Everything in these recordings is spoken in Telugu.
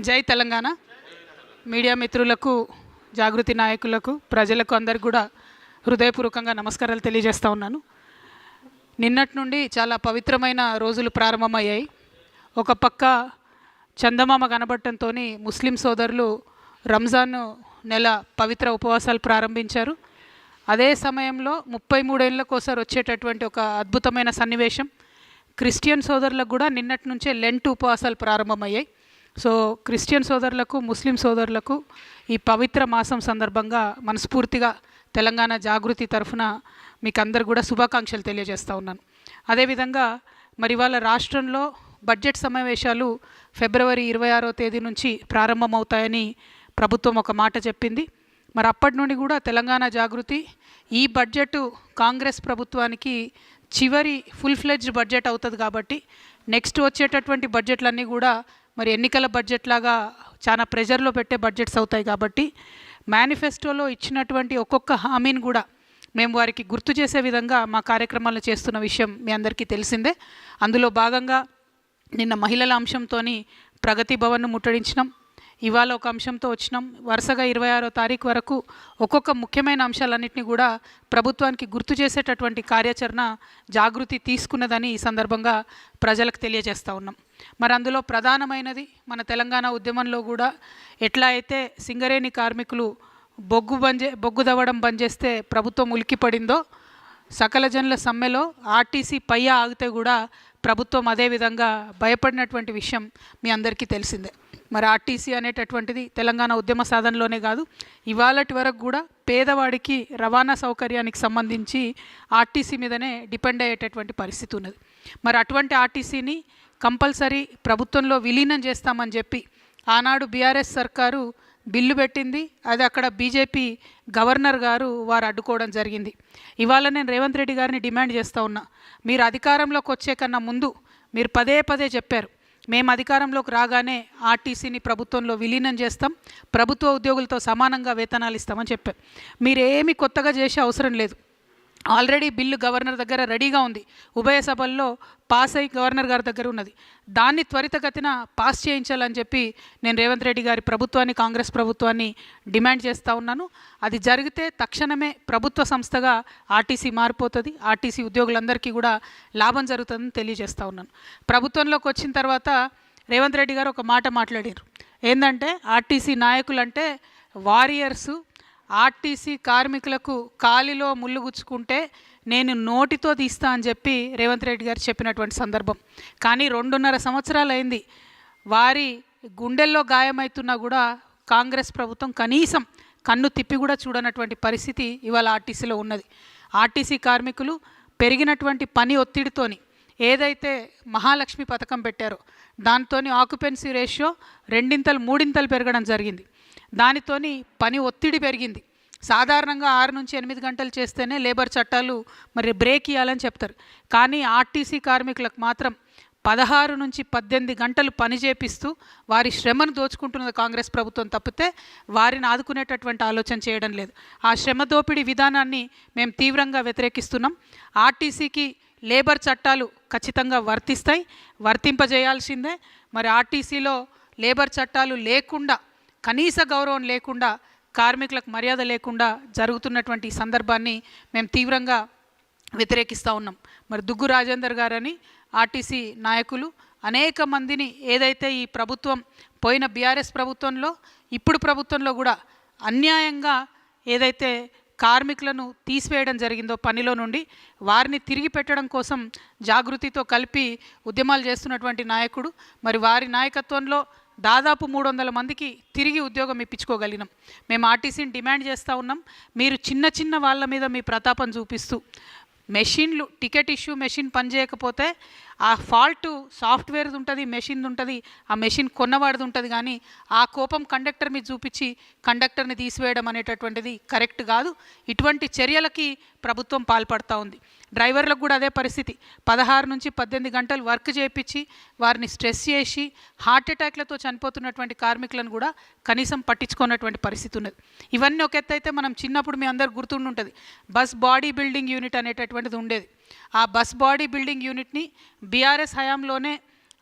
జై తెలంగాణ. మీడియా మిత్రులకు జాగృతి నాయకులకు ప్రజలకు అందరికి కూడా హృదయపూర్వకంగా నమస్కారాలు తెలియజేస్తూ ఉన్నాను. నిన్నటి నుండి చాలా పవిత్రమైన రోజులు ప్రారంభమయ్యాయి. ఒక పక్క చందమామ కనబడటంతో ముస్లిం సోదరులు రంజాన్ నెల పవిత్ర ఉపవాసాలు ప్రారంభించారు. అదే సమయంలో ముప్పై మూడేళ్ళకోసారి వచ్చేటటువంటి ఒక అద్భుతమైన సన్నివేశం క్రిస్టియన్ సోదరులకు కూడా నిన్నటి నుంచే లెంట్ ఉపవాసాలు ప్రారంభమయ్యాయి. సో క్రిస్టియన్ సోదరులకు ముస్లిం సోదరులకు ఈ పవిత్ర మాసం సందర్భంగా మనస్ఫూర్తిగా తెలంగాణ జాగృతి తరఫున మీకు అందరు కూడా శుభాకాంక్షలు తెలియజేస్తూ ఉన్నాను. అదేవిధంగా మరి వాళ్ళ రాష్ట్రంలో బడ్జెట్ సమావేశాలు ఫిబ్రవరి ఇరవై ఆరో తేదీ నుంచి ప్రారంభమవుతాయని ప్రభుత్వం ఒక మాట చెప్పింది. మరి అప్పటి నుండి కూడా తెలంగాణ జాగృతి ఈ బడ్జెట్ కాంగ్రెస్ ప్రభుత్వానికి చివరి ఫుల్ ఫ్లెడ్జ్ బడ్జెట్ అవుతుంది కాబట్టి నెక్స్ట్ వచ్చేటటువంటి బడ్జెట్లన్నీ కూడా మరి ఎన్నికల బడ్జెట్ లాగా చాలా ప్రెజర్లో పెట్టే బడ్జెట్స్ అవుతాయి కాబట్టి మేనిఫెస్టోలో ఇచ్చినటువంటి ఒక్కొక్క హామీని కూడా మేము వారికి గుర్తు చేసే విధంగా మా కార్యక్రమాలు చేస్తున్న విషయం మీ అందరికీ తెలిసిందే. అందులో భాగంగా నిన్న మహిళల అంశంతో ప్రగతి భవన్ను ముట్టడించినాం. ఇవాళ ఒక అంశంతో వచ్చినాం. వరుసగా ఇరవై ఆరో తారీఖు వరకు ఒక్కొక్క ముఖ్యమైన అంశాలన్నింటినీ కూడా ప్రభుత్వానికి గుర్తు చేసేటటువంటి కార్యాచరణ జాగృతి తీసుకున్నదని ఈ సందర్భంగా ప్రజలకు తెలియజేస్తూ ఉన్నాం. మరి అందులో ప్రధానమైనది మన తెలంగాణ ఉద్యమంలో కూడా ఎట్లా అయితే సింగరేణి కార్మికులు బొగ్గు బంజే బొగ్గు దవ్వడం బంద్ చేస్తే ప్రభుత్వం ఉలిక్కిపడిందో సకల జనుల సమ్మెలో ఆర్టీసీ పై ఆగితే కూడా ప్రభుత్వం అదేవిధంగా భయపడినటువంటి విషయం మీ అందరికీ తెలిసిందే. మరి ఆర్టీసీ అనేటటువంటిది తెలంగాణ ఉద్యమ సాధనలోనే కాదు. ఇవాళటి వరకు కూడా పేదవాడికి రవాణా సౌకర్యానికి సంబంధించి ఆర్టీసీ మీదనే డిపెండ్ అయ్యేటటువంటి పరిస్థితి ఉన్నది. మరి అటువంటి ఆర్టీసీని కంపల్సరీ ప్రభుత్వంలో విలీనం చేస్తామని చెప్పి ఆనాడు బీఆర్ఎస్ సర్కారు బిల్లు పెట్టింది. అది అక్కడ బీజేపీ గవర్నర్ గారు వారు అడ్డుకోవడం జరిగింది. ఇవాళ నేను రేవంత్ రెడ్డి గారిని డిమాండ్ చేస్తూ ఉన్నా. మీరు అధికారంలోకి వచ్చే కన్నా ముందు మీరు పదే పదే చెప్పారు. మేము అధికారంలోకి రాగానే ఆర్టీసీని ప్రభుత్వంలో విలీనం చేస్తాం. ప్రభుత్వ ఉద్యోగులతో సమానంగా వేతనాలు ఇస్తామని చెప్పాం మీరేమి కొత్తగా చేసే అవసరం లేదు. ఆల్రెడీ బిల్లు గవర్నర్ దగ్గర రెడీగా ఉంది. ఉభయ సభల్లో పాస్ అయి గవర్నర్ గారి దగ్గర ఉన్నది. దాన్ని త్వరితగతిన పాస్ చేయించాలని చెప్పి నేను రేవంత్ రెడ్డి గారి ప్రభుత్వాన్ని కాంగ్రెస్ ప్రభుత్వాన్ని డిమాండ్ చేస్తూ ఉన్నాను. అది జరిగితే తక్షణమే ప్రభుత్వ సంస్థగా ఆర్టీసీ మారిపోతుంది. ఆర్టీసీ ఉద్యోగులందరికీ కూడా లాభం జరుగుతుందని తెలియజేస్తూ ఉన్నాను. ప్రభుత్వంలోకి వచ్చిన తర్వాత రేవంత్ రెడ్డి గారు ఒక మాట మాట్లాడారు. ఏంటంటే ఆర్టీసీ నాయకులంటే వారియర్సు ఆర్టీసీ కార్మికులకు కాలిలో ముళ్ళు గుచ్చుకుంటే నేను నోటితో తీస్తా అని చెప్పి రేవంత్ రెడ్డి గారు చెప్పినటువంటి సందర్భం. కానీ రెండున్నర సంవత్సరాలు అయింది వారి గుండెల్లో గాయమవుతున్నా కూడా కాంగ్రెస్ ప్రభుత్వం కనీసం కన్ను తిప్పి కూడా చూడనటువంటి పరిస్థితి ఇవాళ ఆర్టీసీలో ఉన్నది. ఆర్టీసీ కార్మికులు పెరిగినటువంటి పని ఒత్తిడితోని ఏదైతే మహాలక్ష్మి పథకం పెట్టారో దాంతో ఆక్యుపెన్సీ రేషియో రెండింతలు మూడింతలు పెరగడం జరిగింది. దానితోని పని ఒత్తిడి పెరిగింది. సాధారణంగా ఆరు నుంచి ఎనిమిది గంటలు చేస్తేనే లేబర్ చట్టాలు మరి బ్రేక్ ఇవ్వాలని చెప్తారు. కానీ ఆర్టీసీ కార్మికులకు మాత్రం పదహారు నుంచి పద్దెనిమిది గంటలు పని చేపిస్తూ వారి శ్రమను దోచుకుంటున్నది కాంగ్రెస్ ప్రభుత్వం తప్పితే వారిని ఆదుకునేటటువంటి ఆలోచన చేయడం లేదు. ఆ శ్రమ దోపిడీ విధానాన్ని మేము తీవ్రంగా వ్యతిరేకిస్తున్నాం. ఆర్టీసీకి లేబర్ చట్టాలు ఖచ్చితంగా వర్తిస్తాయి. వర్తింపజేయాల్సిందే. మరి ఆర్టీసీలో లేబర్ చట్టాలు లేకుండా కనీస గౌరవం లేకుండా కార్మికులకు మర్యాద లేకుండా జరుగుతున్నటువంటి సందర్భాన్ని మేము తీవ్రంగా వ్యతిరేకిస్తూ ఉన్నాం. మరి దుగ్గు రాజేందర్ గారని ఆర్టీసీ నాయకులు అనేక మందిని ఏదైతే ఈ ప్రభుత్వం పోయిన బీఆర్ఎస్ ప్రభుత్వంలో ఇప్పుడు ప్రభుత్వంలో కూడా అన్యాయంగా ఏదైతే కార్మికులను తీసివేయడం జరిగిందో పనిలో నుండి వారిని తిరిగి పెట్టడం కోసం జాగృతితో కలిపి ఉద్యమాలు చేస్తున్నటువంటి నాయకుడు. మరి వారి నాయకత్వంలో దాదాపు మూడు వందల మందికి తిరిగి ఉద్యోగం ఇప్పించుకోగలిగినాం. మేము ఆర్టీసీని డిమాండ్ చేస్తూ ఉన్నాం. మీరు చిన్న చిన్న వాళ్ళ మీద మీ ప్రతాపం చూపిస్తూ మెషిన్లు టికెట్ ఇష్యూ మెషిన్ పనిచేయకపోతే ఆ ఫాల్ట్ సాఫ్ట్వేర్ది ఉంటుంది మెషిన్ది ఉంటుంది ఆ మెషిన్ కొన్నవాడిది ఉంటుంది కానీ ఆ కోపం కండక్టర్ మీద చూపించి కండక్టర్ని తీసివేయడం అనేటటువంటిది కరెక్ట్ కాదు. ఇటువంటి చర్యలకి ప్రభుత్వం పాల్పడుతూ ఉంది. డ్రైవర్లకు కూడా అదే పరిస్థితి. పదహారు నుంచి పద్దెనిమిది గంటలు వర్క్ చేయించి వారిని స్ట్రెస్ చేసి హార్ట్ అటాక్లతో చనిపోతున్నటువంటి కార్మికులను కూడా కనీసం పట్టించుకున్నటువంటి పరిస్థితి ఉన్నది. ఇవన్నీ ఒక ఎత్తు అయితే మనం చిన్నప్పుడు మీ అందరు గుర్తుండి ఉంటుంది బస్ బాడీ బిల్డింగ్ యూనిట్ అనేటటువంటిది ఉండేది. ఆ బస్ బాడీ బిల్డింగ్ యూనిట్ని బీఆర్ఎస్ హయాంలోనే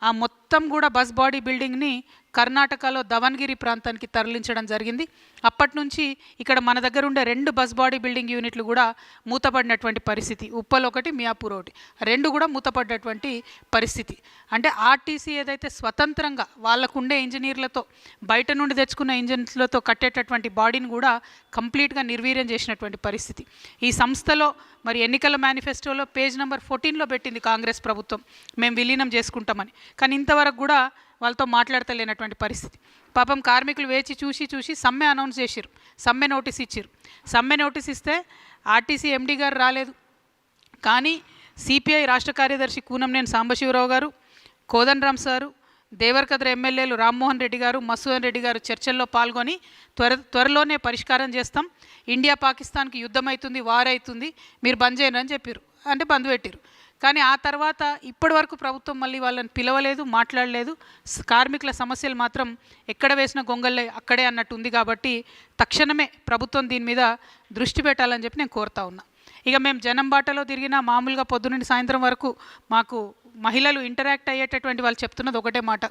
ఆ మొత్తం కూడా బస్ బాడీ బిల్డింగ్ని కర్ణాటకలో దవన్గిరి ప్రాంతానికి తరలించడం జరిగింది. అప్పటి నుంచి ఇక్కడ మన దగ్గర ఉండే రెండు బస్ బాడీ బిల్డింగ్ యూనిట్లు కూడా మూతపడినటువంటి పరిస్థితి. ఉప్పల్ ఒకటి మియాపూర్ ఒకటి. రెండు కూడా మూతపడ్డటువంటి పరిస్థితి. అంటే ఆర్టీసీ ఏదైతే స్వతంత్రంగా వాళ్ళకుండే ఇంజనీర్లతో బయట నుండి తెచ్చుకున్న ఇంజనీర్లతో కట్టేటటువంటి బాడీని కూడా కంప్లీట్గా నిర్వీర్యం చేసినటువంటి పరిస్థితి. ఈ సంస్థలో మరి ఎన్నికల మేనిఫెస్టోలో పేజ్ నెంబర్ ఫోర్టీన్లో పెట్టింది కాంగ్రెస్ ప్రభుత్వం. మేము విలీనం చేసుకుంటామని. కానీ ఇంతవరకు కూడా వాళ్ళతో మాట్లాడతలేనటువంటి పరిస్థితి. పాపం కార్మికులు వేచి చూసి చూసి సమ్మె అనౌన్స్ చేసిరు సమ్మె నోటీస్ ఇచ్చిరు సమ్మె నోటీస్ ఇస్తే ఆర్టీసీ ఎండీ గారు రాలేదు. కానీ సిపిఐ రాష్ట్ర కార్యదర్శి కూనంనేని సాంబశివరావు గారు కోదండరామ్ సారు దేవరకద్ర ఎమ్మెల్యేలు రామ్మోహన్ రెడ్డి గారు మసూదన్ రెడ్డి గారు చర్చల్లో పాల్గొని త్వర త్వరలోనే పరిష్కారం చేస్తాం. ఇండియా పాకిస్తాన్కి యుద్ధం అవుతుంది వార్ అవుతుంది మీరు బంద్ చేయండి అని చెప్పారు అంటే బంద్ పెట్టారు కానీ ఆ తర్వాత ఇప్పటి వరకు ప్రభుత్వం మళ్ళీ వాళ్ళని పిలవలేదు మాట్లాడలేదు. కార్మికుల సమస్యలు మాత్రం ఎక్కడ వేసిన గొంగళ్ళే అక్కడే అన్నట్టు ఉంది కాబట్టి తక్షణమే ప్రభుత్వం దీని మీద దృష్టి పెట్టాలని చెప్పి నేను కోరుతా ఉన్నా. ఇక మేము జనం బాటలో తిరిగినా మామూలుగా పొద్దునుండి సాయంత్రం వరకు మాకు మహిళలు ఇంటరాక్ట్ అయ్యేటటువంటి వాళ్ళు చెప్తున్నది ఒకటే మాట.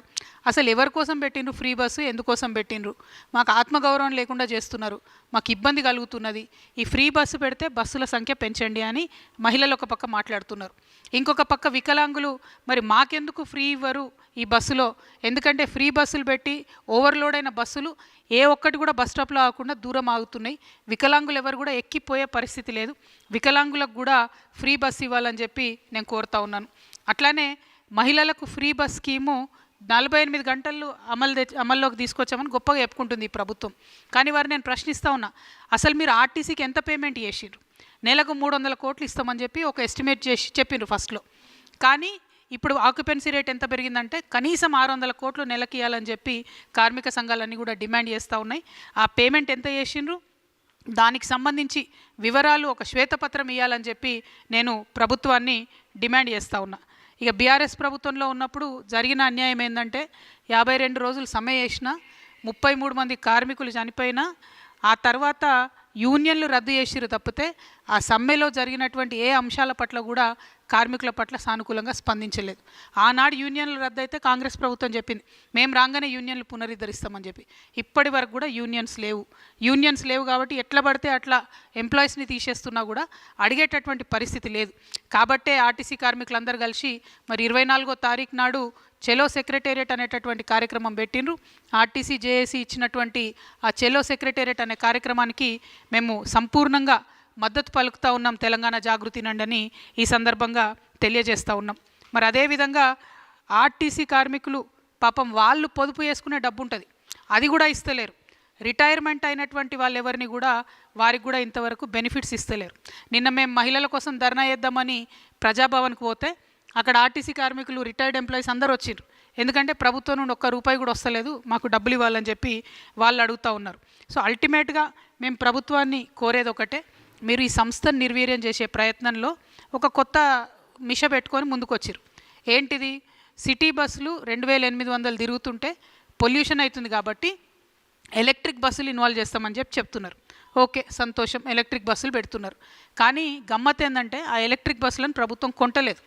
అసలు ఎవరి కోసం పెట్టిండ్రు? ఫ్రీ బస్సు ఎందుకోసం పెట్టిండ్రు? మాకు ఆత్మగౌరవం లేకుండా చేస్తున్నారు. మాకు ఇబ్బంది కలుగుతున్నది. ఈ ఫ్రీ బస్సు పెడితే బస్సుల సంఖ్య పెంచండి అని మహిళలు ఒక పక్క మాట్లాడుతున్నారు. ఇంకొక పక్క వికలాంగులు మరి మాకెందుకు ఫ్రీ ఇవ్వరు ఈ బస్సులో? ఎందుకంటే ఫ్రీ బస్సులు పెట్టి ఓవర్లోడ్ అయిన బస్సులు ఏ ఒక్కటి కూడా బస్ స్టాప్లో ఆగకుండా దూరం ఆగుతున్నాయి. వికలాంగులు ఎవరు కూడా ఎక్కిపోయే పరిస్థితి లేదు. వికలాంగులకు కూడా ఫ్రీ బస్ ఇవ్వాలని చెప్పి నేను కోరుతా ఉన్నాను. అట్లానే మహిళలకు ఫ్రీ బస్ స్కీము నలభై ఎనిమిది గంటలు అమలు తెచ్చి అమల్లోకి తీసుకొచ్చామని గొప్పగా చెప్పుకుంటుంది ఈ ప్రభుత్వం. కానీ వారు నేను ప్రశ్నిస్తూ ఉన్నా అసలు మీరు ఆర్టీసీకి ఎంత పేమెంట్ చేసిర్రు? నెలకు మూడు వందల కోట్లు ఇస్తామని చెప్పి ఒక ఎస్టిమేట్ చేసి చెప్పిండ్రు ఫస్ట్లో. కానీ ఇప్పుడు ఆక్యుపెన్సీ రేట్ ఎంత పెరిగిందంటే కనీసం ఆరు వందల కోట్లు నెలకి ఇవ్వాలని చెప్పి కార్మిక సంఘాలన్నీ కూడా డిమాండ్ చేస్తూ ఉన్నాయి. ఆ పేమెంట్ ఎంత చేసిండ్రు దానికి సంబంధించి వివరాలు ఒక శ్వేతపత్రం ఇవ్వాలని చెప్పి నేను ప్రభుత్వాన్ని డిమాండ్ చేస్తూ ఉన్నా. ఇక బీఆర్ఎస్ ప్రభుత్వంలో ఉన్నప్పుడు జరిగిన అన్యాయం ఏంటంటే యాభై రెండు రోజులు సమ్మె చేసిన ముప్పై మూడు మంది కార్మికులు చనిపోయినా ఆ తర్వాత యూనియన్లు రద్దు చేసిరు తప్పితే ఆ సమ్మెలో జరిగినటువంటి ఏ అంశాల పట్ల కూడా కార్మికుల పట్ల సానుకూలంగా స్పందించలేదు. ఆనాడు యూనియన్లు రద్దయితే కాంగ్రెస్ ప్రభుత్వం చెప్పింది మేము రాగానే యూనియన్లు పునరుద్ధరిస్తామని చెప్పి. ఇప్పటి వరకు కూడా యూనియన్స్ లేవు. యూనియన్స్ లేవు కాబట్టి ఎట్లా పడితే అట్లా ఎంప్లాయీస్ని తీసేస్తున్నా కూడా అడిగేటటువంటి పరిస్థితి లేదు. కాబట్టే ఆర్టీసీ కార్మికులందరూ కలిసి మరి ఇరవై నాలుగో తారీఖు నాడు చెలో సెక్రటేరియట్ అనేటటువంటి కార్యక్రమం పెట్టిండ్రు. ఆర్టీసీ జేఏసీ ఇచ్చినటువంటి ఆ చెలో సెక్రటేరియట్ అనే కార్యక్రమానికి మేము సంపూర్ణంగా మద్దతు పలుకుతూ ఉన్నాం తెలంగాణ జాగృతి నండని ఈ సందర్భంగా తెలియజేస్తూ ఉన్నాం. మరి అదేవిధంగా ఆర్టీసీ కార్మికులు పాపం వాళ్ళు పొదుపు చేసుకునే డబ్బు ఉంటుంది అది కూడా ఇస్తలేరు. రిటైర్మెంట్ అయినటువంటి వాళ్ళు ఎవరిని కూడా వారికి కూడా ఇంతవరకు బెనిఫిట్స్ ఇస్తలేరు. నిన్న మేము మహిళల కోసం ధర్నా చేద్దామని ప్రజాభవన్కి పోతే అక్కడ ఆర్టీసీ కార్మికులు రిటైర్డ్ ఎంప్లాయీస్ అందరూ వచ్చిండ్రు ఎందుకంటే ప్రభుత్వం నుండి ఒక్క రూపాయి కూడా వస్తలేదు మాకు డబ్బులు ఇవ్వాలని చెప్పి వాళ్ళు అడుగుతూ ఉన్నారు. సో అల్టిమేట్గా మేము ప్రభుత్వాన్ని కోరేది ఒకటే మీరు ఈ సంస్థను నిర్వీర్యం చేసే ప్రయత్నంలో ఒక కొత్త మిష పెట్టుకొని ముందుకొచ్చారు ఏంటిది? సిటీ బస్సులు రెండు వేల ఎనిమిది వందలు తిరుగుతుంటే పొల్యూషన్ అవుతుంది కాబట్టి ఎలక్ట్రిక్ బస్సులు ఇన్వాల్వ్ చేస్తామని చెప్పి చెప్తున్నారు. ఓకే సంతోషం. ఎలక్ట్రిక్ బస్సులు పెడుతున్నారు. కానీ గమ్మత్ ఏంటంటే ఆ ఎలక్ట్రిక్ బస్సులను ప్రభుత్వం కొంటలేదు.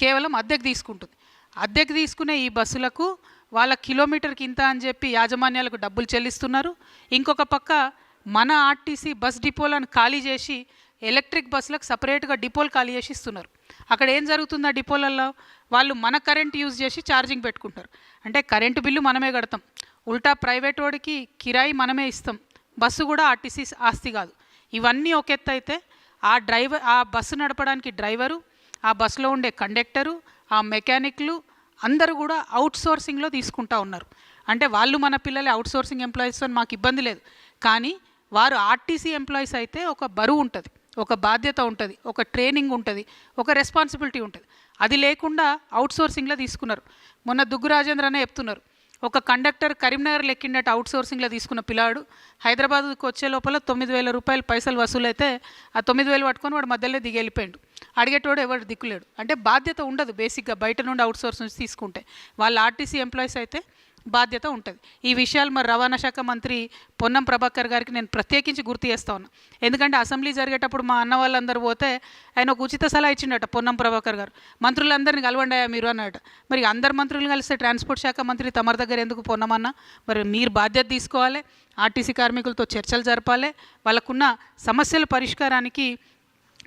కేవలం అద్దెకు తీసుకుంటుంది. అద్దెకు తీసుకునే ఈ బస్సులకు వాళ్ళ కిలోమీటర్కి ఇంత అని చెప్పి యాజమాన్యాలకు డబ్బులు చెల్లిస్తున్నారు. ఇంకొక పక్క మన ఆర్టీసీ బస్ డిపోలను ఖాళీ చేసి ఎలక్ట్రిక్ బస్సులకు సపరేట్గా డిపోలు ఖాళీ చేసి ఇస్తున్నారు. అక్కడ ఏం జరుగుతుంది ఆ డిపోలలో? వాళ్ళు మన కరెంట్ యూజ్ చేసి ఛార్జింగ్ పెట్టుకుంటారు. అంటే కరెంటు బిల్లు మనమే కడతాం. ఉల్టా ప్రైవేట్ వాడికి కిరాయి మనమే ఇస్తాం. బస్సు కూడా ఆర్టీసీ ఆస్తి కాదు. ఇవన్నీ ఒక ఎత్తు అయితే ఆ డ్రైవర్ ఆ బస్సు నడపడానికి డ్రైవరు ఆ బస్సులో ఉండే కండక్టరు ఆ మెకానిక్లు అందరూ కూడా అవుట్ సోర్సింగ్లో తీసుకుంటా ఉన్నారు. అంటే వాళ్ళు మన పిల్లలే అవుట్ సోర్సింగ్ ఎంప్లాయీస్ అని మాకు ఇబ్బంది లేదు. కానీ వారు ఆర్టీసీ ఎంప్లాయీస్ అయితే ఒక బరువు ఉంటుంది ఒక బాధ్యత ఉంటుంది ఒక ట్రైనింగ్ ఉంటుంది ఒక రెస్పాన్సిబిలిటీ ఉంటుంది. అది లేకుండా అవుట్ సోర్సింగ్లో తీసుకున్నారు. మొన్న దుగ్గు రాజేంద్ర అనే చెప్తున్నారు. ఒక కండక్టర్ కరీంనగర్ ఎక్కిండట అవుట్ సోర్సింగ్లో తీసుకున్న పిల్లాడు హైదరాబాద్కి వచ్చే లోపల తొమ్మిది వేల రూపాయలు పైసలు వసూలైతే ఆ తొమ్మిది వేలు పట్టుకొని వాడు మధ్యలో దిగి వెళ్ళిపోయాడు. అడిగేటోడు ఎవరు దిక్కులేడు. అంటే బాధ్యత ఉండదు బేసిక్గా బయట నుండి అవుట్ సోర్స్ నుంచి తీసుకుంటే. వాళ్ళు ఆర్టీసీ ఎంప్లాయీస్ అయితే బాధ్యత ఉంటుంది. ఈ విషయాలు మరి రవాణా శాఖ మంత్రి పొన్నం ప్రభాకర్ గారికి నేను ప్రత్యేకించి గుర్తు చేస్తా ఉన్నా. ఎందుకంటే అసెంబ్లీ జరిగేటప్పుడు మా అన్న వాళ్ళందరూ పోతే ఆయన ఒక ఉచిత సలహా ఇచ్చిండట పొన్నం ప్రభాకర్ గారు. మంత్రులందరినీ కలవండాయా మీరు అన్నట. మరి అందరు మంత్రులు కలిస్తే ట్రాన్స్పోర్ట్ శాఖ మంత్రి తమరి దగ్గర ఎందుకు పొన్నమన్నా? మరి మీరు బాధ్యత తీసుకోవాలి. ఆర్టీసీ కార్మికులతో చర్చలు జరపాలి. వాళ్ళకున్న సమస్యల పరిష్కారానికి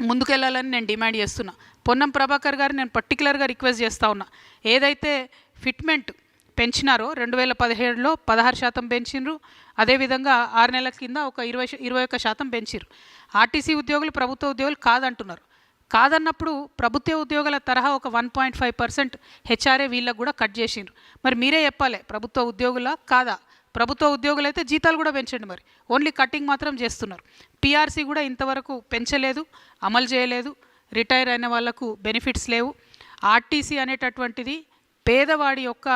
ముందుకెళ్ళాలని నేను డిమాండ్ చేస్తున్నా. పొన్నం ప్రభాకర్ గారు నేను పర్టికులర్గా రిక్వెస్ట్ చేస్తూ ఉన్నా. ఏదైతే ఫిట్మెంట్ పెంచినారో రెండు వేల పదిహేడులో పదహారు శాతం పెంచిండ్రు అదేవిధంగా ఆరు నెలల కింద ఒక ఇరవై ఇరవై ఒక్క శాతం పెంచిర్రు. ఆర్టీసీ ఉద్యోగులు ప్రభుత్వ ఉద్యోగులు కాదంటున్నారు. కాదన్నప్పుడు ప్రభుత్వ ఉద్యోగుల తరహా ఒక one point five percent HRA వీళ్ళకు కూడా కట్ చేసిండ్రు. మరి మీరే చెప్పాలి ప్రభుత్వ ఉద్యోగుల కాదా? ప్రభుత్వ ఉద్యోగులు అయితే జీతాలు కూడా పెంచండి మరి. ఓన్లీ కట్టింగ్ మాత్రం చేస్తున్నారు. పీఆర్సీ కూడా ఇంతవరకు పెంచలేదు అమలు చేయలేదు రిటైర్ అయిన వాళ్ళకు బెనిఫిట్స్ లేవు. ఆర్టీసీ అనేటటువంటిది పేదవాడి యొక్క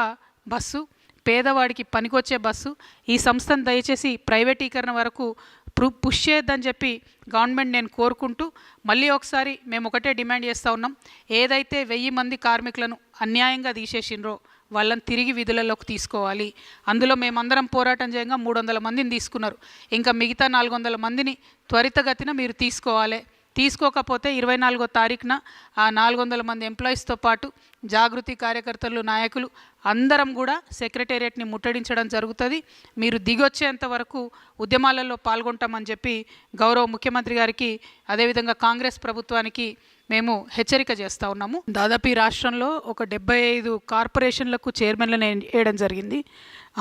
బస్సు పేదవాడికి పనికొచ్చే బస్సు ఈ సంస్థను దయచేసి ప్రైవేటీకరణ వరకు పుష్ చేయొద్దని చెప్పి గవర్నమెంట్ నేను కోరుకుంటూ మళ్ళీ ఒకసారి మేము ఒకటే డిమాండ్ చేస్తూ ఉన్నాం. ఏదైతే వెయ్యి మంది కార్మికులను అన్యాయంగా తీసేసిండ్రో వాళ్ళని తిరిగి విధులలోకి తీసుకోవాలి. అందులో మేమందరం పోరాటం చేయంగా మూడు వందల మందిని తీసుకున్నారు. ఇంకా మిగతా నాలుగు వందల మందిని త్వరితగతిన మీరు తీసుకోవాలి. తీసుకోకపోతే ఇరవై నాలుగో తారీఖున ఆ నాలుగు వందల మంది ఎంప్లాయీస్తో పాటు జాగృతి కార్యకర్తలు నాయకులు అందరం కూడా సెక్రటేరియట్ని ముట్టడించడం జరుగుతుంది. మీరు దిగొచ్చేంత వరకు ఉద్యమాలలో పాల్గొంటామని చెప్పి గౌరవ ముఖ్యమంత్రి గారికి అదేవిధంగా కాంగ్రెస్ ప్రభుత్వానికి మేము హెచ్చరిక చేస్తూ ఉన్నాము. దాదాపు ఈ రాష్ట్రంలో ఒక డెబ్బై ఐదు కార్పొరేషన్లకు చైర్మన్లను వేయడం జరిగింది.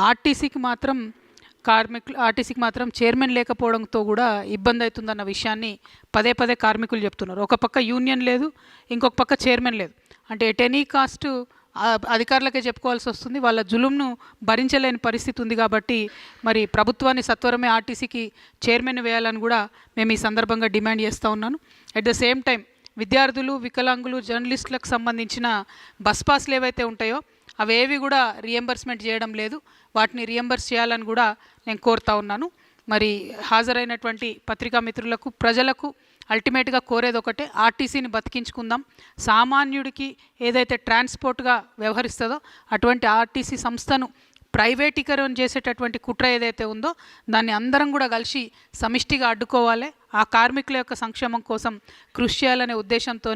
ఆర్టీసీకి మాత్రం కార్మికులు ఆర్టీసీకి మాత్రం చైర్మన్ లేకపోవడంతో కూడా ఇబ్బంది అవుతుందన్న విషయాన్ని పదే పదే కార్మికులు చెప్తున్నారు. ఒక పక్క యూనియన్ లేదు ఇంకొక పక్క చైర్మన్ లేదు. అంటే ఎట్ ఎనీ కాస్ట్ అధికారులకే చెప్పుకోవాల్సి వస్తుంది. వాళ్ళ జులుంను భరించలేని పరిస్థితి ఉంది కాబట్టి మరి ప్రభుత్వాన్ని సత్వరమే ఆర్టీసీకి చైర్మన్ వేయాలని కూడా మేము ఈ సందర్భంగా డిమాండ్ చేస్తూ ఉన్నాను. అట్ ద సేమ్ టైం విద్యార్థులు వికలాంగులు జర్నలిస్టులకు సంబంధించిన బస్ పాస్లు ఏవైతే ఉంటాయో అవేవి కూడా రియంబర్స్మెంట్ చేయడం లేదు. వాటిని రియంబర్స్ చేయాలని కూడా నేను కోరుతా ఉన్నాను. మరి హాజరైనటువంటి పత్రికా మిత్రులకు ప్రజలకు అల్టిమేట్గా కోరేది ఒకటే ఆర్టీసీని బతికించుకుందాం. సామాన్యుడికి ఏదైతే ట్రాన్స్పోర్ట్గా వ్యవహరిస్తుందో అటువంటి ఆర్టీసీ సంస్థను ప్రైవేటీకరణ చేసేటటువంటి కుట్ర ఏదైతే ఉందో దాన్ని అందరం కూడా కలిసి సమిష్టిగా అడ్డుకోవాలి. ఆ కార్మికుల యొక్క సంక్షేమం కోసం కృషి చేయాలనే ఉద్దేశంతో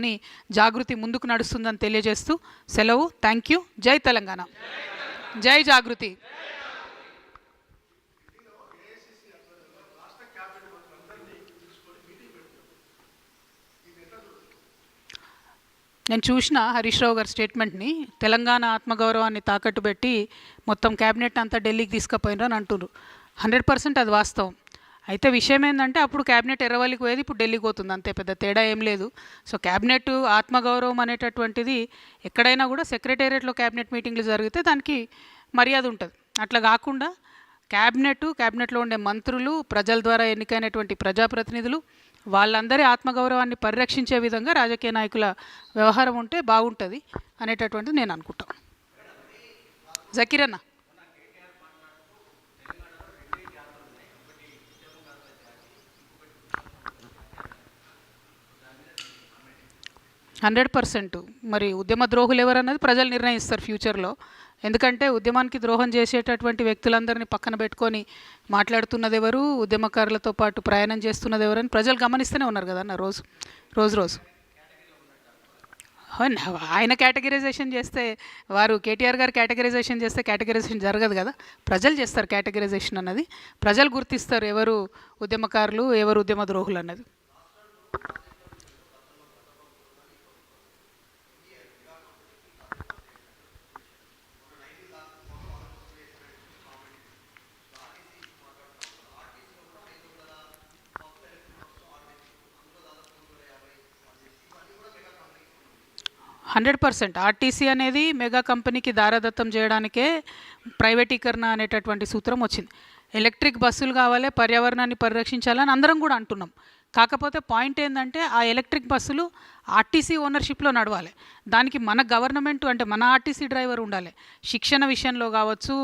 జాగృతి ముందుకు నడుస్తుందని తెలియజేస్తూ సెలవు. థ్యాంక్ యూ జై తెలంగాణ. జై జాగృతి. నేను చూసిన హరీష్ రావు గారి స్టేట్మెంట్ని తెలంగాణ ఆత్మగౌరవాన్ని తాకట్టు పెట్టి మొత్తం క్యాబినెట్ అంతా ఢిల్లీకి తీసుకుపోయినరు అని అంటున్నారు. హండ్రెడ్ పర్సెంట్ అది వాస్తవం. అయితే విషయం ఏంటంటే అప్పుడు క్యాబినెట్ ఎర్రవల్లికి పోయేది ఇప్పుడు ఢిల్లీకి పోతుంది. అంతే పెద్ద తేడా ఏం లేదు. సో క్యాబినెట్ ఆత్మగౌరవం అనేటటువంటిది ఎక్కడైనా కూడా సెక్రటేరియట్లో క్యాబినెట్ మీటింగ్లు జరిగితే దానికి మర్యాద ఉంటుంది. అట్లా కాకుండా క్యాబినెట్ క్యాబినెట్లో ఉండే మంత్రులు ప్రజల ద్వారా ఎన్నికైనటువంటి ప్రజాప్రతినిధులు వాళ్ళందరి ఆత్మగౌరవాన్ని పరిరక్షించే విధంగా రాజకీయ నాయకుల వ్యవహారం ఉంటే బాగుంటుంది అనేటటువంటిది నేను అనుకుంటాను జకీరన్న. Hundred percent. మరి ఉద్యమ ద్రోహులు ఎవరన్నది ప్రజలు నిర్ణయిస్తారు ఫ్యూచర్లో. ఎందుకంటే ఉద్యమానికి ద్రోహం చేసేటటువంటి వ్యక్తులందరినీ పక్కన పెట్టుకొని మాట్లాడుతున్నది ఎవరు ఉద్యమకారులతో పాటు ప్రయాణం చేస్తున్నది ఎవరని ప్రజలు గమనిస్తూనే ఉన్నారు కదా అన్న రోజు రోజు రోజు. అవును, ఆయన కేటగరైజేషన్ చేస్తే వారు కేటీఆర్ గారు కేటగిరైజేషన్ చేస్తే కేటగిరైజేషన్ జరగదు కదా. ప్రజలు చేస్తారు కేటగిరైజేషన్ అన్నది. ప్రజలు గుర్తిస్తారు ఎవరు ఉద్యమకారులు ఎవరు ఉద్యమ ద్రోహులు అన్నది. Hundred percent. ఆర్టీసీ అనేది మెగా కంపెనీకి దారదత్తం చేయడానికే ప్రైవేటీకరణ అనేటటువంటి సూత్రం వచ్చింది. ఎలక్ట్రిక్ బస్సులు కావాలి పర్యావరణాన్ని పరిరక్షించాలని అందరం కూడా అంటున్నాం. కాకపోతే పాయింట్ ఏంటంటే ఆ ఎలక్ట్రిక్ బస్సులు ఆర్టీసీ ఓనర్షిప్లో నడవాలి. దానికి మన గవర్నమెంట్ అంటే మన ఆర్టీసీ డ్రైవర్ ఉండాలి. శిక్షణ విషయంలో కావచ్చు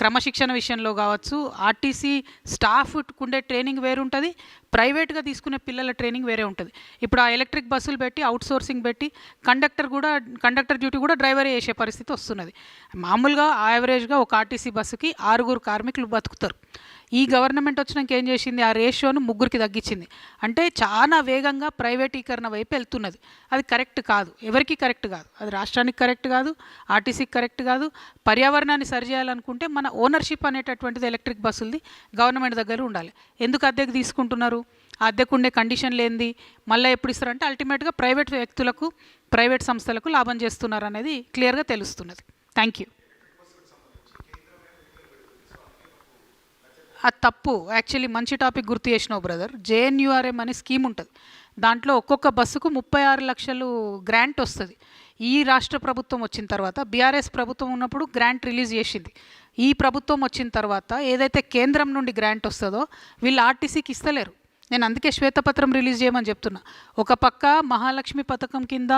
క్రమశిక్షణ విషయంలో కావచ్చు ఆర్టీసీ స్టాఫ్ ఉండే ట్రైనింగ్ వేరు ఉంటుంది ప్రైవేట్గా తీసుకునే పిల్లల ట్రైనింగ్ వేరే ఉంటుంది. ఇప్పుడు ఆ ఎలక్ట్రిక్ బస్సులు పెట్టి అవుట్ సోర్సింగ్ పెట్టి కండక్టర్ కూడా కండక్టర్ డ్యూటీ కూడా డ్రైవరే చేసే పరిస్థితి వస్తున్నది. మామూలుగా యావరేజ్గా ఒక ఆర్టీసీ బస్సుకి ఆరుగురు కార్మికులు బతుకుతారు. ఈ గవర్నమెంట్ వచ్చినాక ఏం చేసింది? ఆ రేషియోను ముగ్గురికి తగ్గించింది. అంటే చాలా వేగంగా ప్రైవేటీకరణ వైపు వెళ్తున్నది. అది కరెక్ట్ కాదు. ఎవరికి కరెక్ట్ కాదు? అది రాష్ట్రానికి కరెక్ట్ కాదు ఆర్టీసీకి కరెక్ట్ కాదు. పర్యావరణాన్ని సరిచేయాలనుకుంటే మన ఓనర్షిప్ అనేటటువంటిది ఎలక్ట్రిక్ బస్సులది గవర్నమెంట్ దగ్గర ఉండాలి. ఎందుకు అద్దెకు తీసుకుంటున్నారు? అద్దెకుండే అద్దెకు ఉండే కండిషన్ లేనిది మళ్ళీ ఎప్పుడు ఇస్తారంటే అల్టిమేట్గా ప్రైవేట్ వ్యక్తులకు ప్రైవేట్ సంస్థలకు లాభం చేస్తున్నారు అనేది క్లియర్గా తెలుస్తున్నది. థ్యాంక్ యూ అది తప్పు యాక్చువల్లీ మంచి టాపిక్ గుర్తు చేసినావు బ్రదర్ జేఎన్యూఆర్ఎం అనే స్కీమ్ ఉంటుంది. దాంట్లో ఒక్కొక్క బస్సుకు ముప్పై ఆరు లక్షలు గ్రాంట్ వస్తుంది. ఈ రాష్ట్ర ప్రభుత్వం వచ్చిన తర్వాత బీఆర్ఎస్ ప్రభుత్వం ఉన్నప్పుడు గ్రాంట్ రిలీజ్ చేసింది. ఈ ప్రభుత్వం వచ్చిన తర్వాత ఏదైతే కేంద్రం నుండి గ్రాంట్ వస్తుందో వీళ్ళు ఆర్టీసీకి ఇస్తలేరు. నేను అందుకే శ్వేతపత్రం రిలీజ్ చేయమని చెప్తున్నా. ఒక పక్క మహాలక్ష్మి పథకం కింద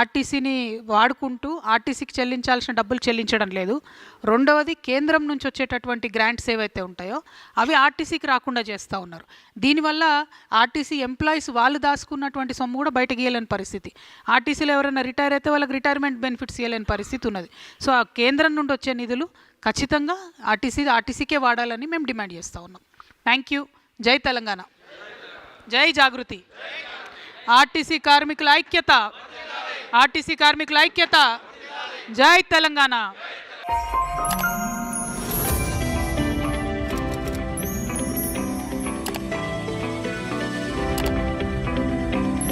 ఆర్టీసీని వాడుకుంటూ ఆర్టీసీకి చెల్లించాల్సిన డబ్బులు చెల్లించడం లేదు. రెండవది కేంద్రం నుంచి వచ్చేటటువంటి గ్రాంట్స్ ఏవైతే ఉంటాయో అవి ఆర్టీసీకి రాకుండా చేస్తూ ఉన్నారు. దీనివల్ల ఆర్టీసీ ఎంప్లాయీస్ వాళ్ళు దాచుకున్నటువంటి సొమ్ము కూడా బయటకు ఇవ్వలేని పరిస్థితి. ఆర్టీసీలో ఎవరైనా రిటైర్ అయితే వాళ్ళకి రిటైర్మెంట్ బెనిఫిట్స్ ఇవ్వలేని పరిస్థితి ఉన్నది. సో ఆ కేంద్రం నుండి వచ్చే నిధులు ఖచ్చితంగా ఆర్టీసీ ఆర్టీసీకే వాడాలని మేము డిమాండ్ చేస్తూ ఉన్నాం. Thank you. జై తెలంగాణ. జై జాగృతి. ఆర్టీసీ కార్మికుల ఐక్యత. ఆర్టీసీ కార్మికుల ఐక్యత. జై తెలంగాణ.